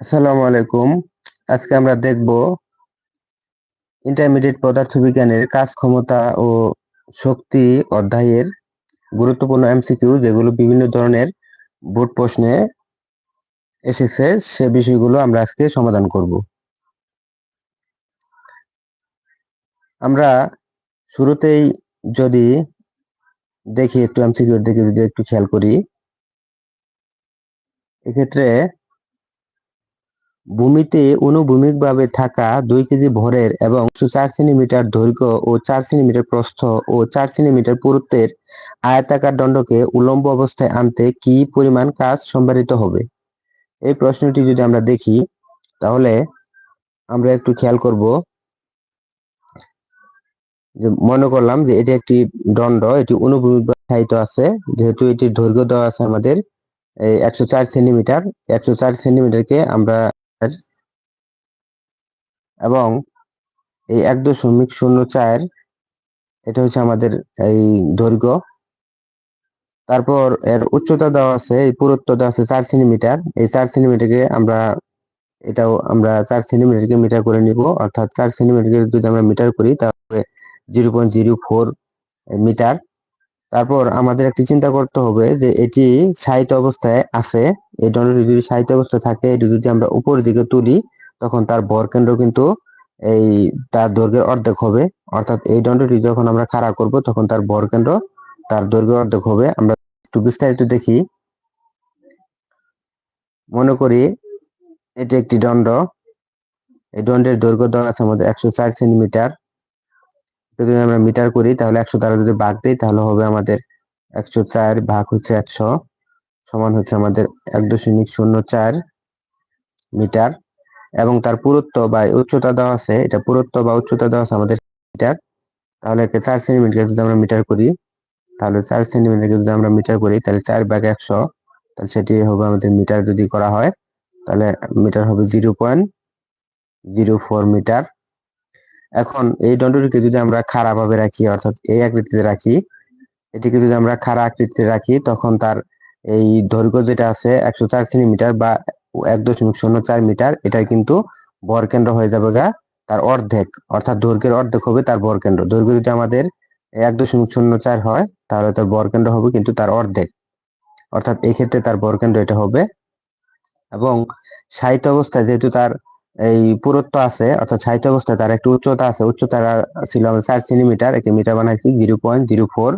আসসালামু আলাইকুম। আজকে আমরা দেখব ইন্টারমিডিয়েট পদার্থবিজ্ঞানের কাজ ক্ষমতা ও শক্তি অধ্যায়ের গুরুত্বপূর্ণ এমসিকিউ যেগুলো বিভিন্ন ধরনের বোর্ড প্রশ্নে এসেছে, সে বিষয়গুলো আমরা আজকে সমাধান করব। আমরা শুরুতেই যদি দেখি একটু এমসিকিউর দিকে যদি একটু খেয়াল করি। এক্ষেত্রে ভূমিতে অনুভূমিকভাবে থাকা দুই কেজি ভরের এবং চার সেন্টিমিটার দৈর্ঘ্য ও চার সেন্টিমিটার প্রস্থ ও চার সেন্টিমিটার পুরুত্বের আয়তাকার দণ্ডকে উলম্ব অবস্থায় আনতে কি পরিমাণ কাজ সম্পাদিত হবে? এই প্রশ্নটি যদি আমরা দেখি, তাহলে আমরা একটু খেয়াল করব। যে মনে করলাম যে এটি একটি দণ্ড, এটি অনুভূমিক আছে। যেহেতু এটির দৈর্ঘ্য দেওয়া আছে আমাদের একশো চার সেন্টিমিটার, একশো চার সেন্টিমিটারকে আমরা এবং এই এক দশমিক শূন্য চার, এটা হচ্ছে আমাদের এই দৈর্ঘ্য। তারপর এর উচ্চতা দেওয়া আছে, এই পুরুত্ব দেওয়া আছে চার সেন্টিমিটার। এই চার সেন্টিমিটারকে আমরা, এটাও আমরা চার সেন্টিমিটারকে মিটার করে নিব। অর্থাৎ চার সেন্টিমিটারকে যদি আমরা মিটার করি তাহলে zero point zero four metre. তারপর আমাদের একটি চিন্তা করতে হবে যে এটি সাহিত্য অবস্থায় আছে। এই দণ্ডটি যদি সাহিত্য অবস্থায় থাকে, এটি যদি আমরা উপরের দিকে তুলি, তখন তার ভর কেন্দ্র কিন্তু এই তার দৈর্ঘ্যের অর্ধেক হবে। অর্থাৎ এই দণ্ডটি যখন আমরা খাড়া করব, তখন তার ভর কেন্দ্র তার দৈর্ঘ্য অর্ধেক হবে। আমরা একটু বিস্তারিত দেখি। মনে করি এটি একটি দণ্ড। এই দণ্ডের দৈর্ঘ্য দেওয়া আছে আমাদের একশো চার সেন্টিমিটার। যদি আমরা মিটার করি, তাহলে একশো দ্বারা যদি ভাগ দিই, তাহলে হবে আমাদের একশো চার ভাগ হচ্ছে একশো সমান হচ্ছে আমাদের এক দশমিক শূন্য চার মিটার। এবং তার পুরুত্ব বা উচ্চতা দেওয়া আছে, এটা পুরুত্ব বা উচ্চতা দেওয়া আছে আমাদের মিটার। তাহলে চার সেন্টিমিটার যদি আমরা মিটার করি, তাহলে চার সেন্টিমিটার যদি আমরা মিটার করি, তাহলে চার ভাগ একশো, তাহলে সেটি হবে আমাদের মিটার যদি করা হয়, তাহলে মিটার হবে zero point zero four metre. এখন এই দণ্ডটিকে যদি আমরা খাড়াভাবে রাখি, অর্থাৎ এই আকৃতিতে রাখি, এটিকে যদি আমরা খাড়া আকৃতিতে রাখি, তখন তার এই দৈর্ঘ্য যেটা আছে একশো চার সেন্টিমিটার বা এক দশমিক শূন্য চার মিটার এটা কিন্তু বরকেন্দ্র হয়ে যাবে গা তার অর্ধেক। অর্থাৎ দৈর্ঘ্যের অর্ধেক হবে তার বরকেন্দ্র। দৈর্ঘ্য যদি আমাদের এক দশমিক শূন্য চার হয়, তাহলে তার বরকেন্দ্র হবে কিন্তু তার অর্ধেক। অর্থাৎ এক্ষেত্রে ক্ষেত্রে তার বরকেন্দ্র এটা হবে। এবং সাহিত্য অবস্থায় যেহেতু তার এই পুরুত্ব আছে, অর্থাৎ সাহিত্য অবস্থায় তার একটু উচ্চতা আছে। উচ্চতা ছিল আমাদের চার সেন্টিমিটার একটি মিটার বানাইছি zero point zero four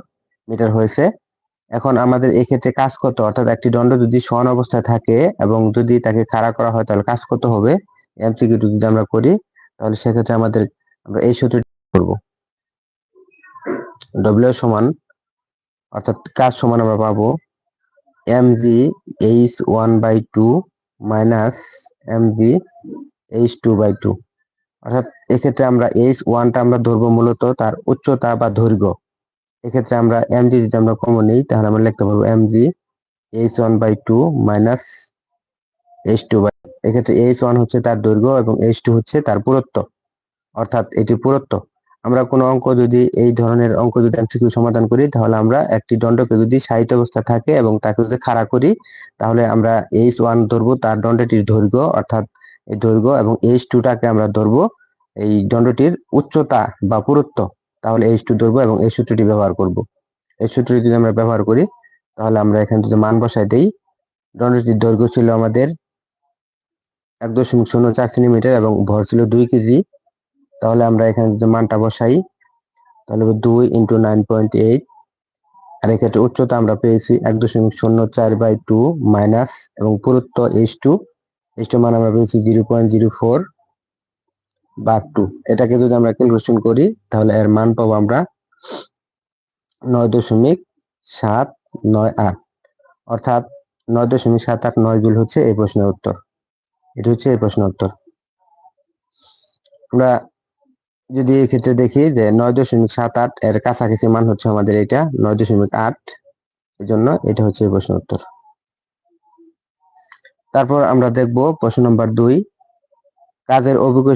metre হয়েছে। এখন আমাদের এক্ষেত্রে কাজ কত অর্থাৎ একটি দণ্ড যদি সমান অবস্থায় থাকে এবং যদি তাকে খাড়া করা হয়, তাহলে কাজ করতে হবে। এমসিকিউ যদি আমরা করি, তাহলে সেক্ষেত্রে আমাদের আমরা এই সূত্রটি করব। ডব্লিউ সমান, অর্থাৎ কাজ সমান আমরা পাবো M G H one by two minus M G H two by two অর্থাৎ এক্ষেত্রে আমরা এইচ ওয়ানটা আমরা ধরবো মূলত তার উচ্চতা বা দৈর্ঘ্য। এক্ষেত্রে আমরা এম জি যদি আমরা কমন নিই, তাহলে আমরা লিখতে পারব M G H one by two minus H two by এক্ষেত্রে এইচ ওয়ান হচ্ছে তার দৈর্ঘ্য এবং এইচ টু হচ্ছে তার পুরত্ব। অর্থাৎ এটি পুরত্ব। আমরা কোনো অঙ্ক যদি, এই ধরনের অঙ্ক যদি এমসিকিউ সমাধান করি, তাহলে আমরা একটি দণ্ডকে যদি সাহিত্য অবস্থা থাকে এবং তাকে যদি খাড়া করি, তাহলে আমরা এইচ ওয়ান ধরবো তার দণ্ডটির দৈর্ঘ্য, অর্থাৎ এই দৈর্ঘ্য এবং এইচ টুটাকে আমরা ধরবো এই দণ্ডটির উচ্চতা বা পুরুত্ব। তাহলে এইচ টু ধরবো এবং এই সূত্রটি ব্যবহার করব। এই সূত্রটি যদি আমরা ব্যবহার করি, তাহলে আমরা এখানে যদি মান বসাই দিই। দণ্ডটির দৈর্ঘ্য ছিল আমাদের এক দশমিক শূন্য চার সেন্টিমিটার এবং ভর ছিল দুই কেজি। তাহলে আমরা এখানে যদি মানটা বসাই। তাহলে দুই ইন্টু নাইন পয়েন্ট এইট আর এক্ষেত্রে উচ্চতা আমরা পেয়েছি এক দশমিক শূন্য চার বাই টু মাইনাস এবং পুরুত্ব এইচ টু টু মান আমরা পেয়েছি জিরো পয়েন্ট জিরো ফোর বা টু। এটাকে যদি আমরা ক্যালকুলেশন করি, তাহলে এর মান পাবো আমরা নয় দশমিক সাত নয় আট। অর্থাৎ নয় দশমিক সাত আট নয় জুল হচ্ছে এই প্রশ্নের উত্তর। এটা হচ্ছে এই প্রশ্নের উত্তর। আমরা যদি এই ক্ষেত্রে দেখি যে নয় দশমিক সাত আট এর কাছাকাছি মান হচ্ছে আমাদের এটা নয় দশমিক আট এই জন্য এটা হচ্ছে এই প্রশ্ন উত্তর। তারপর আমরা দেখব প্রশ্ন নম্বর দুই। কাজের অভিজ্ঞ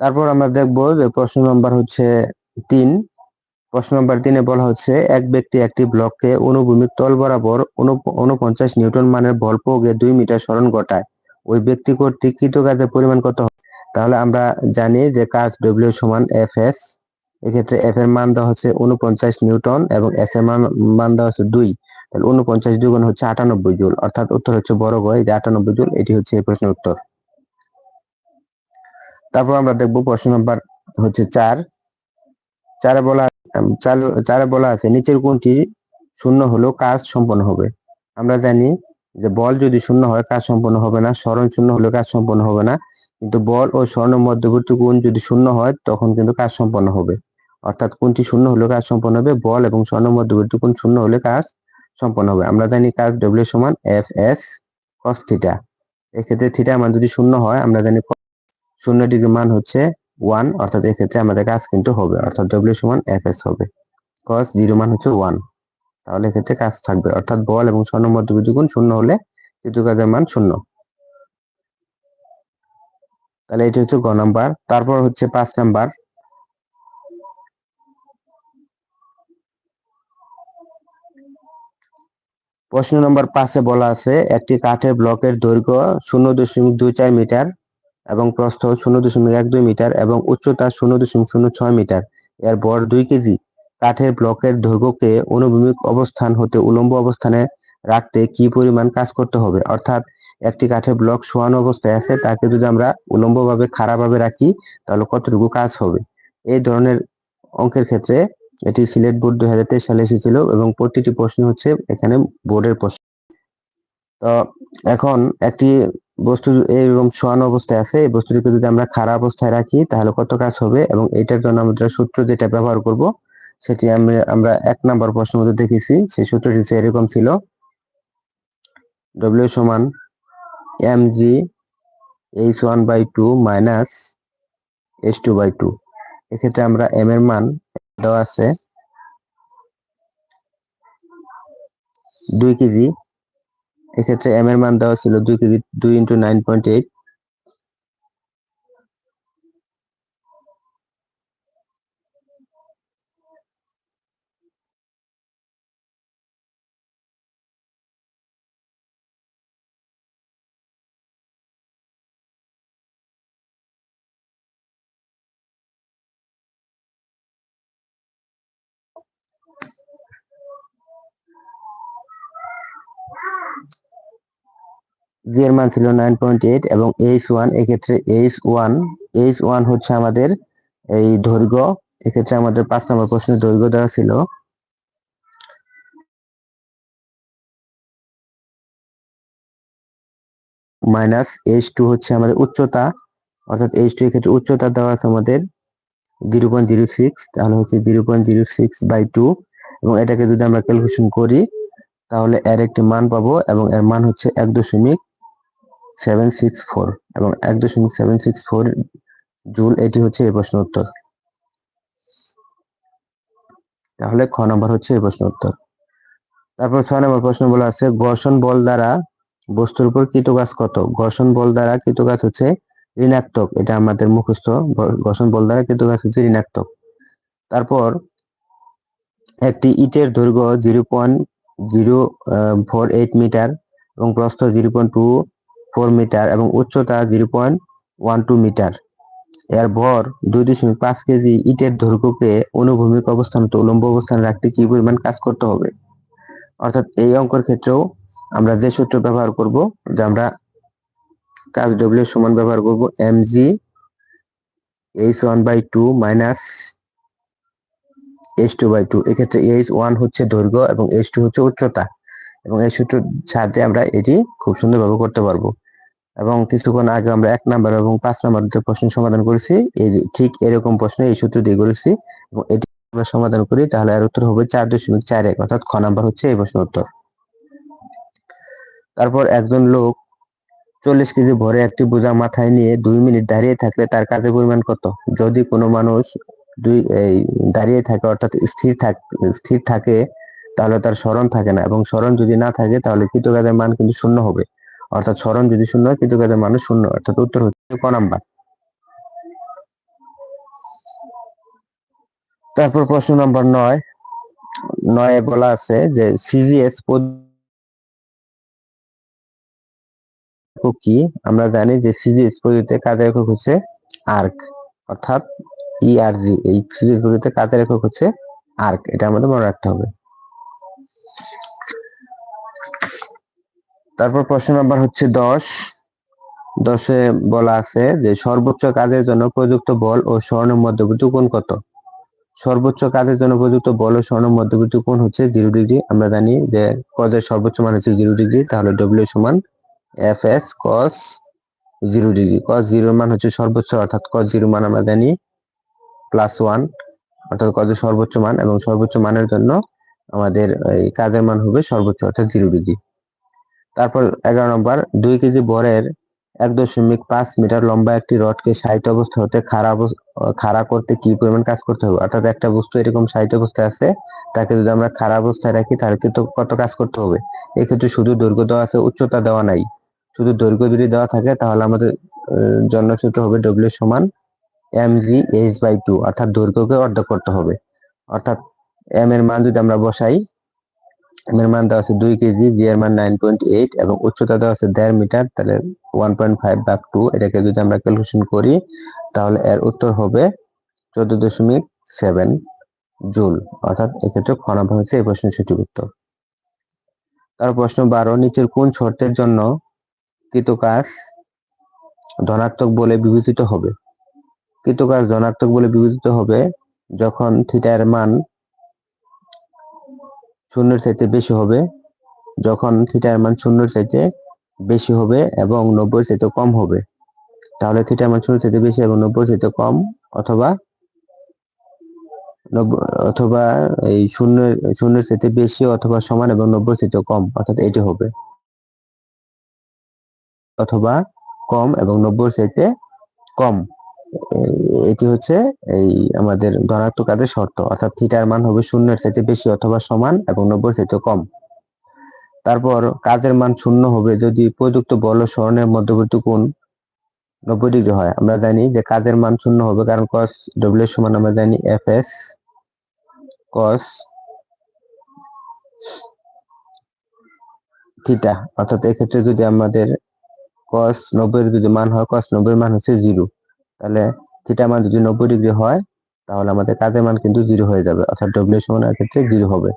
তারপর আমরা দেখব যে প্রশ্ন নম্বর হচ্ছে তিন। প্রশ্ন নম্বর তিনে বলা হচ্ছে, এক ব্যক্তি একটি ব্লককে অনুভূমিক তল বরাবর উনপঞ্চাশ নিউটন মানের বল প্রয়োগে দুই মিটার সরণ ঘটায়। ওই ব্যক্তি কর্তৃক কৃত কাজের পরিমাণ কত তাহলে আমরা জানি যে কাজ ডব্লিউ সমান এফ এস এক্ষেত্রে এফ এর মান দেওয়া হচ্ছে উনপঞ্চাশ নিউটন এবং এস এর মান মান দেওয়া হচ্ছে দুই। তাহলে উনপঞ্চাশ দুগুণ হচ্ছে আটানব্বই জুল, অর্থাৎ উত্তর হচ্ছে বড় গয়, যে আটানব্বই জুল, এটি হচ্ছে এই প্রশ্নের উত্তর। তারপর আমরা দেখব প্রশ্ন নম্বর হচ্ছে চার। চারে বলা চারে বলা আছে, নিচের কোনটি শূন্য হলেও কাজ সম্পন্ন হবে। আমরা জানি যে বল যদি শূন্য হয়, কাজ সম্পন্ন হবে না। স্মরণ শূন্য হলে কাজ সম্পন্ন হবে না। কিন্তু বল ও স্বর্ণ মধ্যবর্তী কোণ যদি শূন্য হয়, তখন কিন্তু কাজ সম্পন্ন হবে। অর্থাৎ কোনটি শূন্য হলে কাজ সম্পন্ন হবে, বল এবং স্বর্ণ মধ্যবর্তী কোণ শূন্য হলে কাজ সম্পন্ন হবে। আমরা জানি কাজ ডব্লিউ সমান এফ এস কস থিটা এক্ষেত্রে থিটা মান যদি শূন্য হয়, আমরা জানি শূন্য ডিগ্রি মান হচ্ছে ওয়ান অর্থাৎ এক্ষেত্রে আমাদের কাজ কিন্তু হবে, অর্থাৎ ডব্লিউ সমান এফ এস হবে। কস জিরো মান হচ্ছে ওয়ান তাহলে এক্ষেত্রে কাজ থাকবে, অর্থাৎ বল এবং স্বর্ণ মধ্যবর্তী গুণ শূন্য হলে কৃত কাজের মান শূন্য। তাহলে এটা হচ্ছে গ নাম্বার। তারপর হচ্ছে পাঁচ নাম্বার। প্রশ্ন নম্বর পাঁচে বলা আছে, একটি কাঠের ব্লকের দৈর্ঘ্য শূন্য দশমিক দুই চার মিটার। এবং প্রস্থ শূন্য দশমিক এক দুই মিটার এবং উচ্চতা শূন্য দশমিক শূন্য ছয় মিটার। এর বর দুই কেজি। কাঠের ব্লকের দৈর্ঘ্যকে অনুভূমিক অবস্থান হতে উলম্ব অবস্থানে রাখতে কি পরিমাণ কাজ করতে হবে? অর্থাৎ একটি কাঠের ব্লক শোয়ানো অবস্থায় আছে, তাকে যদি আমরা উলম্বভাবে, খাড়াভাবে রাখি, তাহলে কতটুকু কাজ হবে? এই ধরনের অঙ্কের ক্ষেত্রে এটি সিলেট বোর্ড দুই হাজার তেইশ সালে এসেছিল এবং প্রতিটি প্রশ্ন হচ্ছে এখানে বোর্ডের প্রশ্ন। তো এখন একটি বস্তু এইরকম শোয়ানো অবস্থায় আছে, এই বস্তুটিকে যদি আমরা খারাপ অবস্থায় রাখি, তাহলে কত কাজ হবে? এবং এটার জন্য আমরা সূত্র যেটা ব্যবহার করব, সেটি আমরা আমরা এক নম্বর প্রশ্ন মধ্যে দেখেছি, সেই সূত্রটি এরকম ছিল। ডব্লিউ সমান M G H one by two minus H two by two এক্ষেত্রে আমরা এম এর মান দেওয়া আছে দুই কেজি। এক্ষেত্রে এম এর মান দেওয়া ছিল দুই কেজি দুই into nine point eight G এর মান ছিল নাইন পয়েন্ট এইট এবং এইচ ওয়ান এক্ষেত্রে এইচ ওয়ান এইচ ওয়ান হচ্ছে আমাদের এই দৈর্ঘ্য, এক্ষেত্রে আমাদের পাঁচ নম্বর প্রশ্নের দৈর্ঘ্য দেওয়া ছিল। মাইনাস এইচ টু হচ্ছে আমাদের উচ্চতা, অর্থাৎ এইচ টু এক্ষেত্রে উচ্চতা দেওয়া আছে আমাদের জিরো পয়েন্ট জিরো সিক্স তাহলে হচ্ছে zero point zero six by two এবং এটাকে যদি আমরা ক্যালকুলেশন করি, তাহলে এর একটি মান পাবো এবং এর মান হচ্ছে এক দশমিক সেভেন সিক্স ফোর এবং এক দশমিক সেভেন সিক্স ফোর জুল এটি হচ্ছে এই প্রশ্ন উত্তর। তাহলে খ নম্বর হচ্ছে এই প্রশ্ন উত্তর। তারপর ছয় নম্বর প্রশ্ন বলা আছে, ঘর্ষণ বল দ্বারা বস্তুর উপর কৃতকাজ কত? ঘর্ষণ বল দ্বারা কৃতকাজ হচ্ছে ঋণাত্মক। এটা আমাদের মুখস্থ। ঘর্ষণ বল দ্বারা কৃতকাজ হচ্ছে ঋণাত্মক। তারপর একটি ইটের দৈর্ঘ্য zero point zero four eight metre এবং প্রস্থ zero point two four metre এবং উচ্চতা zero point one two metre এর ভর দুই দশমিক পাঁচ কেজি ইটের দৈর্ঘ্যকে অনুভূমিক অবস্থান উলম্ব অবস্থানে রাখতে কি পরিমাণ কাজ করতে হবে? অর্থাৎ এই অঙ্কের ক্ষেত্রেও আমরা যে সূত্র ব্যবহার করব, যে আমরা কাজ ডব্লিউ সমান ব্যবহার করব M G H one by two minus H two by two এক্ষেত্রে এইচ ওয়ান হচ্ছে দৈর্ঘ্য এবং এইচ টু হচ্ছে উচ্চতা। এবং এই সূত্র সাহায্যে আমরা এটি খুব সুন্দরভাবে করতে পারব। এবং কিছুক্ষণ আগে আমরা এক নাম্বার এবং পাঁচ নাম্বার যে প্রশ্ন সমাধান করেছি। ঠিক এরকম প্রশ্ন, এই সূত্র দিয়ে করেছি। এবং এটি আমরা সমাধান করি, তাহলে এর উত্তর হবে চার দশমিক চার এক, অর্থাৎ খ নাম্বার হচ্ছে এই প্রশ্ন উত্তর। তারপর একজন লোক চল্লিশ কেজি ভরে একটি বোঝা মাথায় নিয়ে দুই মিনিট দাঁড়িয়ে থাকলে তার কাজের পরিমাণ কত? যদি কোনো মানুষ দুই, এই, দাঁড়িয়ে থাকে, অর্থাৎ স্থির থাক, স্থির থাকে, তাহলে তার স্মরণ থাকে না। এবং স্মরণ যদি না থাকে, তাহলে কৃতকাজের মান কিন্তু শূন্য হবে। অর্থাৎ স্মরণ যদি শূন্য হয় কৃতকাজের মান শূন্য, অর্থাৎ উত্তর হচ্ছে ক নাম্বার। তারপর প্রশ্ন নম্বর নয়। নয়ে বলা আছে যে সিজিএস কি? আমরা জানি যে সিজিএস পদ্ধতিতে কাজের একক হচ্ছে আর্ক, অর্থাৎ ইআরজি এই সিজিএস পদ্ধতিতে কাজের একক হচ্ছে আর্ক, এটা আমাদের মনে রাখতে হবে। তারপর প্রশ্ন নাম্বার হচ্ছে দশ। দশে বলা আছে যে, সর্বোচ্চ কাজের জন্য প্রযুক্ত বল ও স্বর্ণের মধ্যবর্তী কোণ কত? সর্বোচ্চ কাজের জন্য প্রযুক্ত বল ও স্বর্ণের মধ্যবর্তী কোণ হচ্ছে জিরো ডিগ্রি। আমরা জানি যে কজের সর্বোচ্চ মান হচ্ছে জিরো ডিগ্রি, তাহলে ডব্লিউ সমান F S cos zero degree. Cos জিরোর মান হচ্ছে সর্বোচ্চ, অর্থাৎ কস জিরো মান আমরা জানি প্লাস ওয়ান অর্থাৎ কজের সর্বোচ্চ মান এবং সর্বোচ্চ মানের জন্য আমাদের এই কাজের মান হবে সর্বোচ্চ, অর্থাৎ জিরো ডিগ্রি। তারপর এগারো নম্বর, দুই কেজি বরের এক দশমিক পাঁচ মিটার লম্বা একটি রডকে সাহিত্য অবস্থা হতে খাড়া খাড়া করতে কি পরিমাণ কাজ করতে হবে? অর্থাৎ একটা বস্তু এরকম সাহিত্য অবস্থায় আছে, তাকে যদি আমরা খাড়া অবস্থায় রাখি, তাহলে কিন্তু কত কাজ করতে হবে? এক্ষেত্রে শুধু দৈর্ঘ্য দেওয়া আছে, উচ্চতা দেওয়া নাই। শুধু দৈর্ঘ্য যদি দেওয়া থাকে, তাহলে আমাদের জন্য সূত্র হবে ডব্লিউ সমান M G H by two অর্থাৎ দৈর্ঘ্যকে অর্ধ করতে হবে। অর্থাৎ এম এর মান যদি আমরা বসাই এর মান দেওয়া আছে দুই কেজি জি এর মান নাইন পয়েন্ট এইট এবং উচ্চতা দেওয়া আছে দেড় মিটার, তাহলে ওয়ান পয়েন্ট ফাইভ ভাগ টু এটাকে যদি আমরা ক্যালকুলেশন করি, তাহলে এর উত্তর হবে চোদ্দ দশমিক সেভেন জুল। অর্থাৎ এক্ষেত্রে খ নম্বর হচ্ছে এই প্রশ্নের সঠিক উত্তর। তার প্রশ্ন বারো, নিচের কোন শর্তের জন্য কৃতকাজ ধনাত্মক বলে বিবেচিত হবে? কৃতকাজ ধনাত্মক বলে বিবেচিত হবে যখন থিটার মান শূন্যের চাইতে বেশি হবে, যখন থিটার মান শূন্যের চাইতে বেশি হবে এবং নব্বই চাইতে কম হবে। তাহলে থিটার মান শূন্য চাইতে বেশি এবং নব্বই চাইতে কম অথবা অথবা এই শূন্য শূন্যের চাইতে বেশি অথবা সমান এবং নব্বই চাইতে কম, অর্থাৎ এটি হবে। অথবা কম এবং নব্বই চাইতে কম। এটি হচ্ছে এই আমাদের ধনাত্মক কাজের শর্ত। অর্থাৎ থিটার মান হবে শূন্যের চাইতে বেশি অথবা সমান এবং নব্বই চাইতে কম। তারপর কাজের মান শূন্য হবে যদি প্রযুক্ত বল স্মরণের মধ্যবর্তী কোণ নব্বই ডিগ্রি হয়। আমরা জানি যে কাজের মান শূন্য হবে কারণ কস ডব্লিউ সমান আমরা জানি এফ এস কস থিটা অর্থাৎ এক্ষেত্রে যদি আমাদের কস নব্বই যদি মান হয় কস নব্বই মান হচ্ছে জিরো তাহলে থিটা মান যদি নব্বই ডিগ্রি হয়, তাহলে আমাদের কাজের মান কিন্তু জিরো হয়ে যাবে, অর্থাৎ ডব্লিউ সমান ক্ষেত্রে জিরো হবে।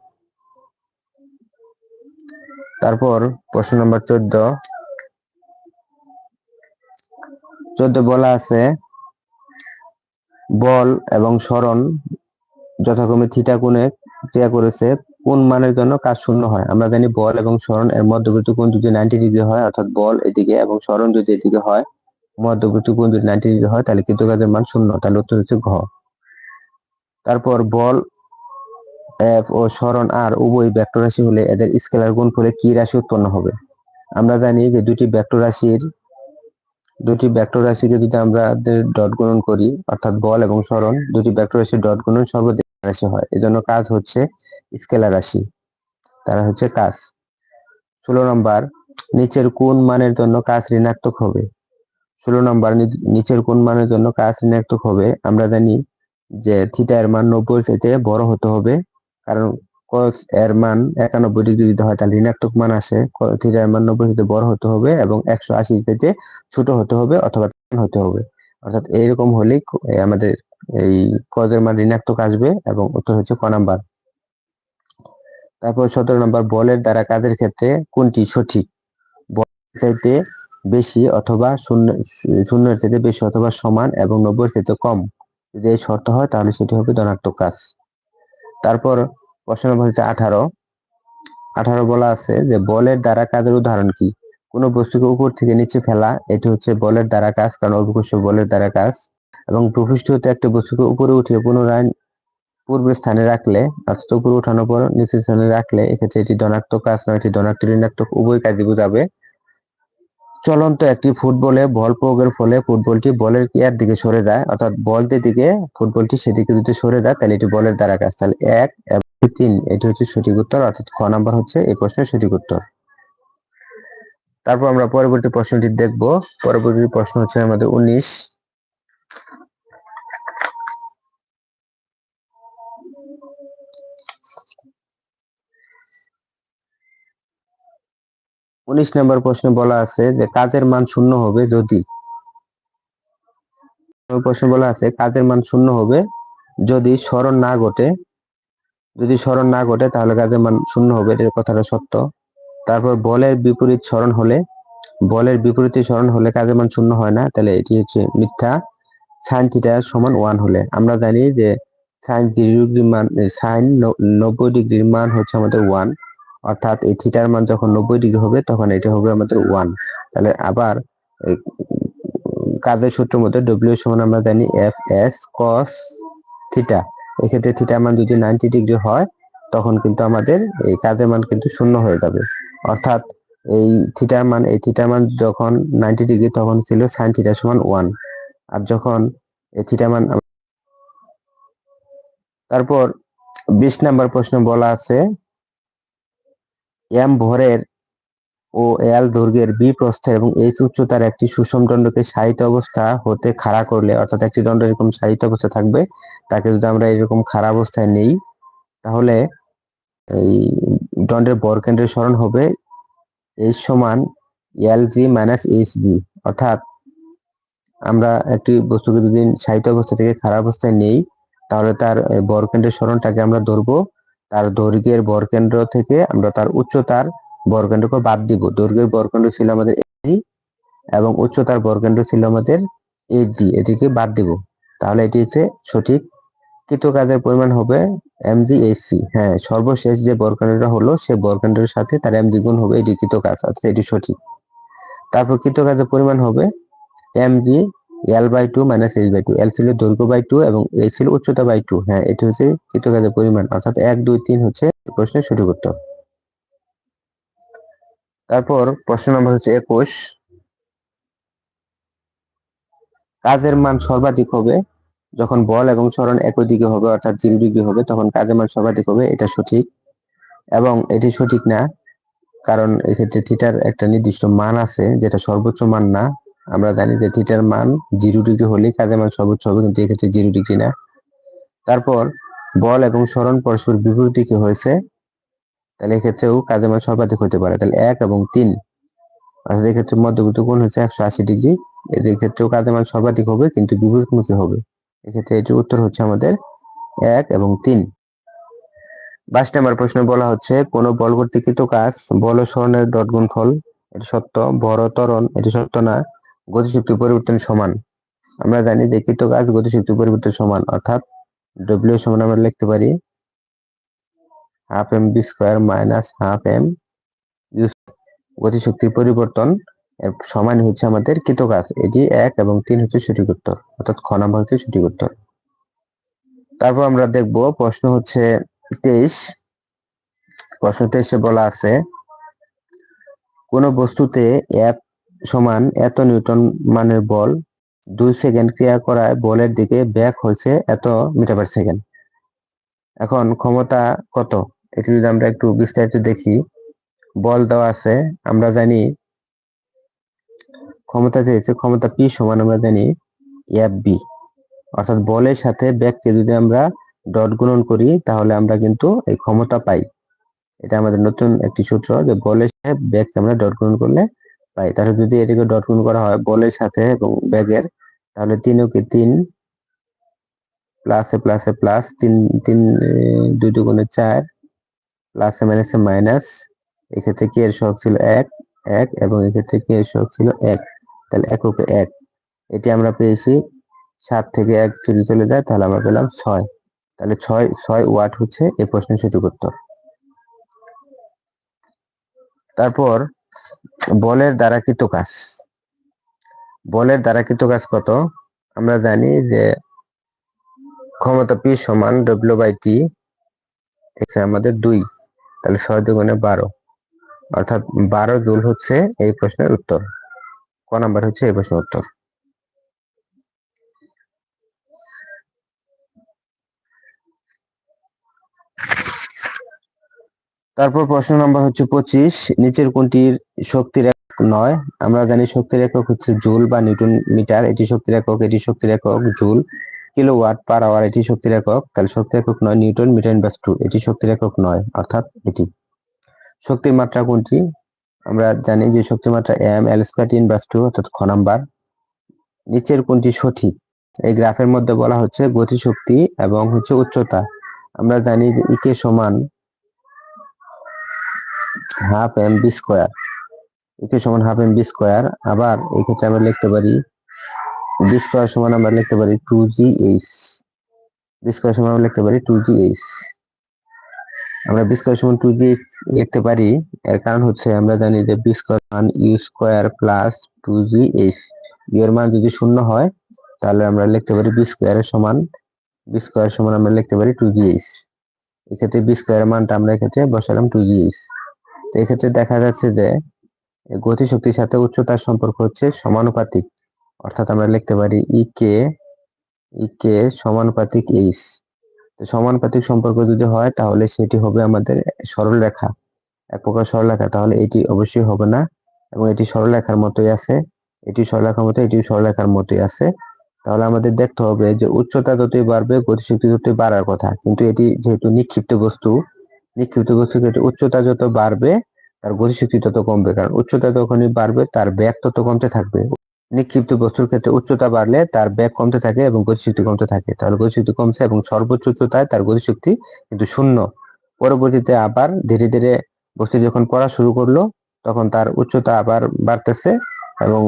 তারপর প্রশ্ন নম্বর চোদ্দ। চোদ্দ বলা আছে, বল এবং স্মরণ যথাক্রমে থিটা কোণে ক্রিয়া করেছে, কোন মানের জন্য কাজ শূন্য হয়? আমরা জানি বল এবং স্মরণ এর মধ্যবর্তী কোণ যদি নাইনটি ডিগ্রি হয়, অর্থাৎ বল এদিকে এবং স্মরণ যদি এদিকে হয় মধ্যবর্তী কোণ যদি নাইনটি ডিগ্রি হয়, তাহলে কিন্তু কাজের মান শূন্য, তাহলে উত্তর হচ্ছে ঘ। তারপর বল এফ ও স্মরণ আর উভয় ভেক্টর রাশি হলে এদের স্কেলার ফলে কি রাশি উৎপন্ন হবে? আমরা জানি যে দুটি ভেক্টর রাশির দুটি ভেক্টর রাশিকে যদি আমরা ডট গুণন করি, অর্থাৎ বল এবং স্মরণ দুটি ভেক্টর রাশির ডট গুণন সর্বদিক রাশি হয়। এজন্য কাজ হচ্ছে স্কেলার রাশি, তারা হচ্ছে কাজ। ষোলো নম্বর, নিচের কোন মানের জন্য কাজ ঋণাত্মক হবে? ষোলো নম্বর নিচের কোন মানের জন্য কাজ ঋণাত্মক হবে? আমরা জানি যে থিটা এর মান নব্বই চাইতে বড় হতে হবে। কারণ cos এর মান একানব্বই ডিগ্রি যদি হয়, তাহলে ঋণাত্মক মান আসে। থিটা এর মান নব্বই থেকে বড় হতে হবে এবং একশো আশি থেকে ছোট হতে হবে অথবা হতে হবে। অর্থাৎ এইরকম হলেই আমাদের এই কজের মান ঋণাত্মক আসবে এবং উত্তর হচ্ছে ক নাম্বার তারপর সতেরো নম্বর বলের দ্বারা কাজের ক্ষেত্রে কোনটি সঠিক? বলের চাইতে বেশি অথবা শূন্য, শূন্যের চাইতে বেশি অথবা সমান এবং নব্বই চাইতে কম। যদি এই শর্ত হয়, তাহলে সেটি হবে ধনাত্মক কাজ। তারপর প্রশ্ন নম্বর হচ্ছে আঠারো। আঠারো বলা আছে যে, বলের দ্বারা কাজের উদাহরণ কি? কোন বস্তুকে উপর থেকে নিচে ফেলা, এটি হচ্ছে বলের দ্বারা কাজ, কারণ অভিকর্ষ বলের দ্বারা কাজ। এবং প্রকৃষ্ট হতে একটা বস্তুকে উপরে উঠিয়ে পুনরায় পূর্বের স্থানে রাখলে, অর্থাৎ উপরে উঠানোর পর নিচের স্থানে রাখলে, এক্ষেত্রে এটি ধনাত্মক কাজ নয়, এটি ধনাত্মক ঋণাত্মক, উভয় কাজই বোঝাবে। চলন্ত একটি ফুটবলে বল প্রয়োগের ফলে ফুটবলটি বলের কেয়ার দিকে সরে যায়, অর্থাৎ বল যেদিকে ফুটবলটি সেদিকে যদি সরে যায়, তাহলে এটি বলের দ্বারা কাজ। তাহলে এক এবং তিন, এটি হচ্ছে সঠিক উত্তর, অর্থাৎ খ নাম্বার হচ্ছে এই প্রশ্নের সঠিক উত্তর। তারপর আমরা পরবর্তী প্রশ্নটি দেখব। পরবর্তী প্রশ্ন হচ্ছে আমাদের উনিশ। উনিশ নম্বর প্রশ্নে বলা আছে যে, কাজের মান শূন্য হবে যদি প্রশ্নে বলা আছে, কাজের মান শূন্য হবে যদি স্মরণ না ঘটে, যদি স্মরণ না ঘটে তাহলে কাজের মান শূন্য হবে এর কথাটা সত্য। তারপর বলের বিপরীত স্মরণ হলে, বলের বিপরীতে স্মরণ হলে কাজের মান শূন্য হয় না, তাহলে এটি হচ্ছে মিথ্যা। সাইন থিটা সমান ওয়ান হলে, আমরা জানি যে সাইন জিরো ডিগ্রি মান সাইন নব্বই ডিগ্রির মান হচ্ছে আমাদের ওয়ান অর্থাৎ এই থিটার মান যখন নব্বই ডিগ্রি হবে, তখন এটা হবে আমাদের ওয়ান তাহলে আবার কাজের সূত্র মধ্যে ডব্লিউ সমান আমরা জানি এফ এস কস থিটা এক্ষেত্রে থিটার মান যদি নাইনটি ডিগ্রি হয়, তখন কিন্তু আমাদের এই কাজের মান কিন্তু শূন্য হয়ে যাবে। অর্থাৎ এই থিটার মান, এই থিটার মান যখন নাইনটি ডিগ্রি, তখন ছিল সাইন থিটা সমান ওয়ান আর যখন এই থিটার মান তারপর বিশ নাম্বার প্রশ্ন বলা আছে এম ভরের ও এল দৈর্ঘ্যের বি প্রস্থের এবং এইচ উচ্চতার একটি সুষম দণ্ডকে সাহিত্য অবস্থা হতে খাড়া করলে, অর্থাৎ একটি দণ্ড এরকম সাহিত্য অবস্থা থাকবে, তাকে যদি আমরা এরকম খাড়া অবস্থায় নেই, তাহলে এই দণ্ডের বরকেন্দ্রের স্মরণ হবে এইচ সমান এল জি মাইনাস এইচ জি। অর্থাৎ আমরা একটি বস্তুকে যদি সাহিত্য অবস্থা থেকে খারাপ অবস্থায় নেই, তাহলে তার বরকেন্দ্রের স্মরণটাকে আমরা ধরবো তার দৈর্ঘ্যের বরকেন্দ্র থেকে আমরা তার উচ্চতার বরকেন্দ্রকে বাদ দিব। দৈর্ঘ্যের বরকেন্দ্র ছিল আমাদের এই এবং উচ্চতার বরকেন্দ্র ছিল আমাদের এই জি এটিকে বাদ দিব। তাহলে এটি হচ্ছে সঠিক। কৃত কাজের পরিমাণ হবে এম জি এইচ সি হ্যাঁ সর্বশেষ যে বরকেন্দ্রটা হলো, সে বরকেন্দ্রের সাথে তার এম জি গুণ হবে, এটি কৃত কাজ অর্থাৎ এটি সঠিক। তারপর কৃত কাজের পরিমাণ হবে M G L by two minus H by two L ছিল দৈর্ঘ্য বাই টু এবং এই ছিল উচ্চতা বাই টু হ্যাঁ এটি হচ্ছে কৃত পরিমাণ। অর্থাৎ এক, দুই, তিন হচ্ছে প্রশ্নের সঠিক উত্তর। তারপর প্রশ্ন নম্বর হচ্ছে একুশ। কাজের মান সর্বাধিক হবে যখন বল এবং স্মরণ একই দিকে হবে, অর্থাৎ জিরো ডিগ্রি হবে, তখন কাজের মান সর্বাধিক হবে, এটা সঠিক। এবং এটি সঠিক না, কারণ এক্ষেত্রে থিটার একটা নির্দিষ্ট মান আছে, যেটা সর্বোচ্চ মান না। আমরা জানি যে থিটার মান জিরো ডিগ্রি হলেই কাজের মান সর্বোচ্চ হবে, কিন্তু এক্ষেত্রে জিরো ডিগ্রি না। তারপর বল এবং স্মরণ পরস্পর বিপরীত দিকে হয়েছে, তাহলে এক্ষেত্রেও কাজের মান সর্বাধিক হতে পারে। তাহলে এক এবং তিন, অর্থাৎ এক্ষেত্রে মধ্যবর্তী কোণ হচ্ছে একশো আশি ডিগ্রি এদের ক্ষেত্রেও কাজের মান সর্বাধিক হবে, কিন্তু বিপরীতমুখী হবে। এক্ষেত্রে এটির উত্তর হচ্ছে আমাদের এক এবং তিন। বাইশ নম্বর প্রশ্ন বলা হচ্ছে, কোন বল কর্তৃকৃত কাজ বল ও স্মরণের ডট গুণফল, এটি সত্য, বড় ত্বরণ, এটি সত্য না। গতিশক্তি পরিবর্তন সমান। আমরা জানি যে কৃত কাজ গতিশক্তি পরিবর্তন সমান, অর্থাৎ ডব্লিউ সমান আমরা লিখতে পারি half M V square minus half M U গতিশক্তির পরিবর্তন সমান হচ্ছে আমাদের কৃত কাজ। এটি এক এবং তিন হচ্ছে সঠিক উত্তর, অর্থাৎ খ নাম্বার হচ্ছে সঠিক উত্তর। তারপর আমরা দেখব প্রশ্ন হচ্ছে তেইশ। প্রশ্ন তেইশে বলা আছে, কোন বস্তুতে এক সমান এত নিউটন মানের বল দুই সেকেন্ড ক্রিয়া করায় বলের দিকে ব্যাক হয়েছে এত মিটার পার সেকেন্ড। এখন ক্ষমতা কত? এটি যদি আমরা একটু বিস্তারিত দেখি, বল দেওয়া আছে, আমরা জানি ক্ষমতা চেয়েছে ক্ষমতা পি সমান আমরা জানি এফ বি অর্থাৎ বলের সাথে ব্যাগকে যদি আমরা ডট গুণন করি, তাহলে আমরা কিন্তু এই ক্ষমতা পাই। এটা আমাদের নতুন একটি সূত্র যে বলের সাথে ব্যাগকে আমরা ডট গুণন করলে পাই তাহলে যদি এটাকে ডট গুণ করা হয় বলের সাথে এবং ব্যাগের, তাহলে তিন ওকে তিন প্লাসে প্লাসে প্লাস তিন তিন দুই দুগুণে চার প্লাসে মাইনাসে মাইনাস এক্ষেত্রে কি এর সহগ ছিল এক এক এবং এক্ষেত্রে কি এর সহগ ছিল এক, তাহলে এককে এক। এটি আমরা পেয়েছি সাত থেকে এক যদি চলে যায় তাহলে আমরা পেলাম ছয়। তাহলে ছয় ছয় ওয়াট হচ্ছে এই প্রশ্নের সঠিক উত্তর। তারপর বলের দ্বারা কৃত কাজ। বলের দ্বারা কৃত কাজ কত? আমরা জানি যে ক্ষমতা পি সমান ডব্লিউ বাই টি আমাদের দুই, তাহলে ছয় দুগুণে বারো। অর্থাৎ বারো জুল হচ্ছে এই প্রশ্নের উত্তর। ক নাম্বার হচ্ছে এই প্রশ্নের উত্তর। তারপর প্রশ্ন নাম্বার হচ্ছে পঁচিশ, নিচের কোনটির শক্তির একক নয়? আমরা জানি শক্তির একক হচ্ছে জুল বা নিউটন মিটার, এটি শক্তির একক, এটি শক্তির একক, জুল। কিলোওয়াট পার আওয়ার, এটি শক্তির একক। তাহলে শক্তির একক নয়, নিউটন, মিটার ইনভার্স টু, এটি শক্তির একক নয়, অর্থাৎ এটি। শক্তির মাত্রা কোনটি? আমরা জানি যে শক্তির মাত্রা M L square inverse two, অর্থাৎ খ নাম্বার। নিচের কোনটি সঠিক? এই গ্রাফের মধ্যে বলা হচ্ছে গতিশক্তি এবং হচ্ছে উচ্চতা। আমরা জানি ইকে সমান half m v square E K সমান হাফ এম বি স্কোয়ার আবার এই ক্ষেত্রে আমরা লিখতে পারি বি স্কোয়ার সমান আমরা লিখতে পারি two G H V square সমান আমরা লিখতে পারি টু জি এইচ আমরা বি স্কোয়ার সমান টু জি লিখতে পারি, এর কারণ হচ্ছে আমরা জানি যে বি স্কোয়ার মান U square plus two G H এর মান যদি শূন্য হয়, তাহলে আমরা লিখতে পারি বি স্কোয়ার সমান বি স্কোয়ার সমান আমরা লিখতে পারি টু জি এইচ এক্ষেত্রে বি স্কোয়ারের মানটা আমরা এক্ষেত্রে বসালাম টু জি এইচ তো এক্ষেত্রে দেখা যাচ্ছে যে গতিশক্তির সাথে উচ্চতার সম্পর্ক হচ্ছে সমানুপাতিক। অর্থাৎ আমরা লিখতে পারি ই কে ই কে সমানুপাতিক এইচ তো সমানুপাতিক সম্পর্ক যদি হয়, তাহলে সেটি হবে আমাদের সরল রেখা এক প্রকার সরলরেখা, তাহলে এটি অবশ্যই হবে না। এবং এটি সরলরেখার মতোই আছে। এটি সরলরেখার মতো এটি সরলরেখার মতোই আছে। তাহলে আমাদের দেখতে হবে যে উচ্চতা যতই বাড়বে, গতিশক্তি ততই বাড়ার কথা। কিন্তু এটি যেহেতু নিক্ষিপ্ত বস্তু নিক্ষিপ্ত ক্ষেত্রে উচ্চতা যত বাড়বে, তার গতিশক্তি তত কমবে। কারণ উচ্চতা যখনই বাড়বে, তার ব্যাগ তত কমতে থাকবে। নিক্ষিপ্ত বস্তুর ক্ষেত্রে উচ্চতা বাড়লে তার ব্যাগ কমতে থাকে এবং গতিশক্তি কমতে থাকে। তাহলে গতিশক্তি কমছে এবং সর্বোচ্চ উচ্চতায় তার গতিশক্তি কিন্তু শূন্য। পরবর্তীতে আবার ধীরে ধীরে বস্তু যখন পড়া শুরু করল, তখন তার উচ্চতা আবার বাড়তেছে এবং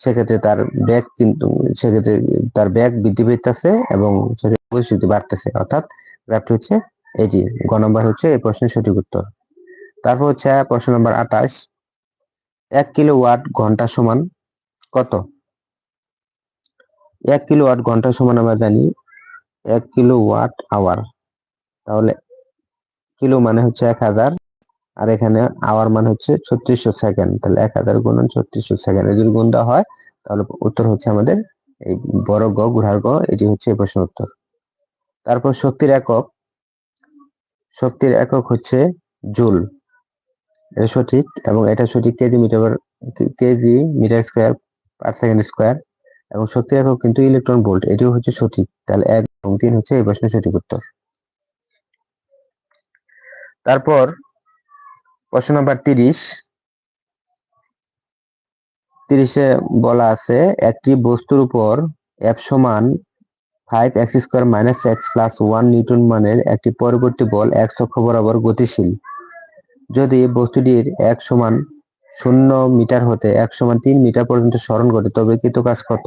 সেক্ষেত্রে তার ব্যাগ কিন্তু, সেক্ষেত্রে তার ব্যাগ বৃদ্ধি পেতেছে এবং সেক্ষেত্রে গতিশক্তি বাড়তেছে। অর্থাৎ গ্রাফটি হচ্ছে এটি গ নম্বর হচ্ছে এই প্রশ্নের সঠিক উত্তর। তারপর হচ্ছে প্রশ্ন নম্বর আঠাশ। এক কিলো ওয়াট ঘণ্টা সমান কত? এক কিলো ওয়াট ঘণ্টা সমান আমরা জানি এক কিলো ওয়াট আওয়ার। তাহলে কিলো মানে হচ্ছে এক হাজার আর এখানে আওয়ার মানে হচ্ছে ছত্রিশশো সেকেন্ড। তাহলে এক হাজার গুণন ছত্রিশশো সেকেন্ড। যদি গুণ দেওয়া হয়, তাহলে উত্তর হচ্ছে আমাদের এই বড় গ গুড়ার গ, এটি হচ্ছে এই প্রশ্নের উত্তর। তারপর শক্তির একক শক্তির একক হচ্ছে জুল। এটা সঠিক এবং এটা সঠিক KG metre KG metre square per second square এবং শক্তির একক কিন্তু ইলেকট্রন ভোল্ট, এটিও হচ্ছে সঠিক। তাহলে এক এবং তিন হচ্ছে এই প্রশ্নের সঠিক উত্তর। তারপর প্রশ্ন নাম্বার তিরিশ। তিরিশে বলা আছে, একটি বস্তুর উপর এফ সমান five X square minus X plus one newton মানের একটি পরবর্তী বল এক অক্ষ বরাবর গতিশীল। যদি বস্তুটির এক সমান শূন্য মিটার হতে এক সমান তিন মিটার পর্যন্ত স্মরণ করে তবে কৃত কাজ কত?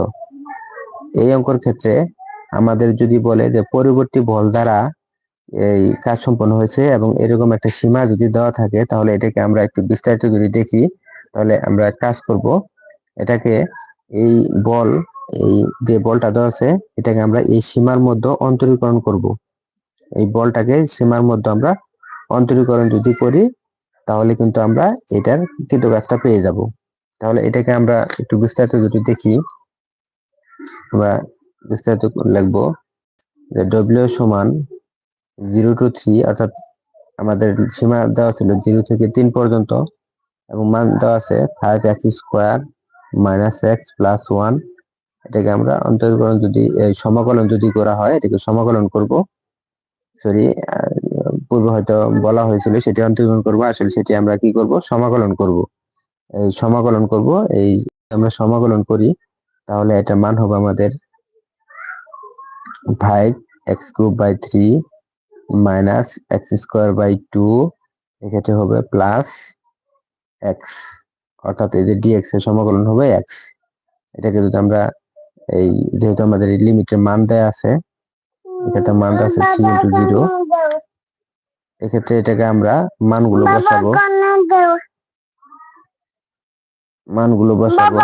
এই অঙ্কর ক্ষেত্রে আমাদের যদি বলে যে পরবর্তী বল দ্বারা এই কাজ সম্পন্ন হয়েছে এবং এরকম একটা সীমা যদি দেওয়া থাকে, তাহলে এটাকে আমরা একটু বিস্তারিত যদি দেখি, তাহলে আমরা কাজ করব। এটাকে এই বল এই যে বলটা দেওয়া আছে, এটাকে আমরা এই সীমার মধ্যে অন্তরীকরণ করব। এই বলটাকে সীমার মধ্যে আমরা অন্তরীকরণ যদি করি, তাহলে কিন্তু আমরা এটার কিন্তু গাছটা পেয়ে যাব। তাহলে এটাকে আমরা একটু বিস্তারিত যদি দেখি, আমরা বিস্তারিত লিখব যে ডব্লিউ সমান জিরো টু থ্রি অর্থাৎ আমাদের সীমা দেওয়া ছিল জিরো থেকে তিন পর্যন্ত, এবং মান দেওয়া আছে five X square minus X plus one এটাকে আমরা অন্তর্করণ যদি সমাকলন যদি করা হয়, এটাকে সমাকলন করব। সরি পূর্বে হয়তো বলা হয়েছিল সেটি অন্তর্করণ করব, আসলে সেটি আমরা কি করব? সমাকলন করব। এই সমাকলন করব, এই আমরা সমাকলন করি, তাহলে এটা মান হবে আমাদের five X cube by three minus X square by two এক্ষেত্রে হবে প্লাস এক্স অর্থাৎ এই যে ডিএক্স এর সমাকলন হবে এক্স এটাকে যদি আমরা এই যেহেতু আমাদের লিমিটের মান দেয়া আছে এক্ষেত্রে মান দেওয়া আছে থ্রি ইন্টু জিরো এক্ষেত্রে এটাকে আমরা মানগুলো বসাবো। মানগুলো বসাবো।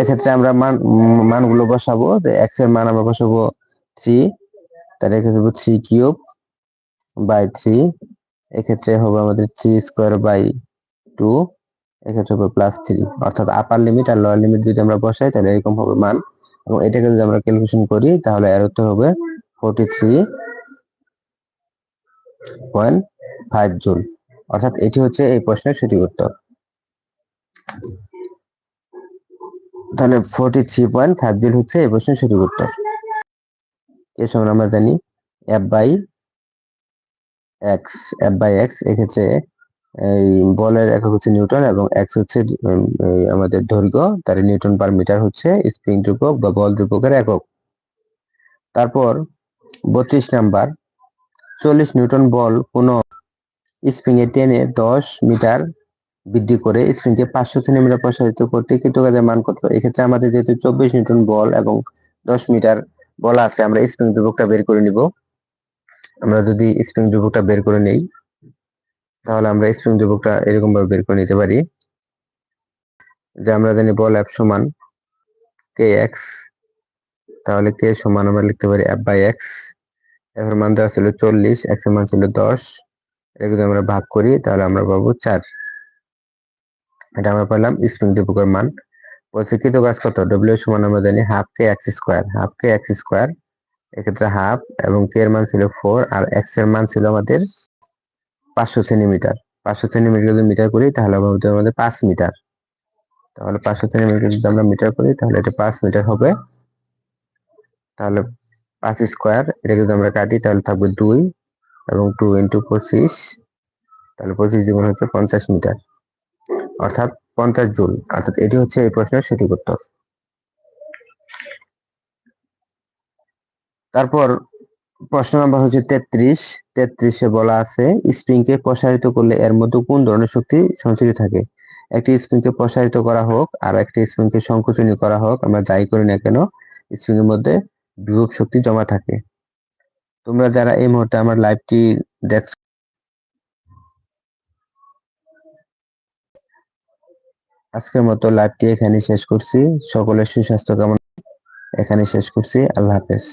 এক্ষেত্রে আমরা মান, মানগুলো বসাবো, যে এক্সের মান আমরা বসাবো থ্রি তার এক্ষেত্রে থ্রি কিউব বাই থ্রি এক্ষেত্রে হবে আমাদের থ্রি স্কোয়ার বাই টু এক্ষেত্রে হবে প্লাস থ্রি অর্থাৎ আপার লিমিট আর লোয়ার লিমিট যদি আমরা বসাই, তাহলে এরকম হবে মান। এবং এটাকে যদি আমরা ক্যালকুলেশন করি, তাহলে এর উত্তর হবে forty three point five joule অর্থাৎ এটি হচ্ছে এই প্রশ্নের সঠিক উত্তর। তাহলে forty three point five joule হচ্ছে এই প্রশ্নের সঠিক উত্তর। এর সমান আমরা জানি? F by X F by X এক্ষেত্রে এই বলের একক হচ্ছে নিউটন এবং এক্স হচ্ছে আমাদের দৈর্ঘ্য তার নিউটন পার মিটার হচ্ছে স্প্রিং ধ্রুবক বা বল ধ্রুবকের একক। তারপর বত্রিশ নাম্বার, চল্লিশ নিউটন বল কোনো স্প্রিং এ টেনে দশ মিটার বৃদ্ধি করে স্প্রিংকে পাঁচশো সেন্টিমিটার প্রসারিত করতে কৃত কাজের মান কত? এক্ষেত্রে আমাদের যেহেতু চব্বিশ নিউটন বল এবং দশ মিটার বল আছে, আমরা স্প্রিং ধ্রুবকটা বের করে নিব। আমরা যদি স্প্রিং ধ্রুবকটা বের করে নেই, তাহলে আমরা স্প্রিং ধ্রুবকটা এরকম ভাবে বের করে নিতে পারি যে আমরা জানি বল এফ সমান কে এক্স তাহলে কে সমান আমরা লিখতে পারি এফ বাই এক্সের মান দেওয়া ছিল চল্লিশ এক্সের মান ছিল দশ এটা যদি আমরা ভাগ করি, তাহলে আমরা পাবো চার। এটা আমরা পেলাম স্প্রিং ধ্রুবকের মান। কৃত কাজ কত? ডব্লিউ সমান আমরা জানি half K X square half K X square এক্ষেত্রে হাফ এবং কে এর মান ছিল ফোর আর এক্সের মান ছিল আমাদের পাঁচশো সেন্টিমিটার পাঁচশো সেন্টিমিটার যদি মিটার করি, তাহলে আমাদের পাঁচ মিটার তাহলে পাঁচশো সেন্টিমিটার যদি আমরা মিটার করি, তাহলে এটা পাঁচ মিটার হবে। তাহলে পাঁচ স্কোয়ার এটা যদি আমরা কাটি, তাহলে থাকবে দুই এবং টু ইন্টু পঁচিশ। তাহলে পঁচিশ জীবন হচ্ছে পঞ্চাশ মিটার অর্থাৎ পঞ্চাশ জুল। অর্থাৎ এটি হচ্ছে এই প্রশ্নের সঠিক উত্তর। তারপর প্রশ্ন নাম্বার হচ্ছে তেত্রিশ। তেত্রিশে বলা আছে, স্প্রিংকে প্রসারিত করলে এর মধ্যে কোন ধরনের শক্তি সঞ্চিত থাকে? একটি স্প্রিংকে প্রসারিত করা হোক আর একটি স্প্রিংকে সংকোচনী করা হোক, আমরা যাই করি না কেন স্প্রিং এর মধ্যে বিভব শক্তি জমা থাকে। তোমরা যারা এই মুহূর্তে আমার লাইভটি দেখ আজকের মতো লাইভটি এখানে শেষ করছি। সকলের সুস্বাস্থ্য কামনা এখানে শেষ করছি। আল্লাহ হাফেজ।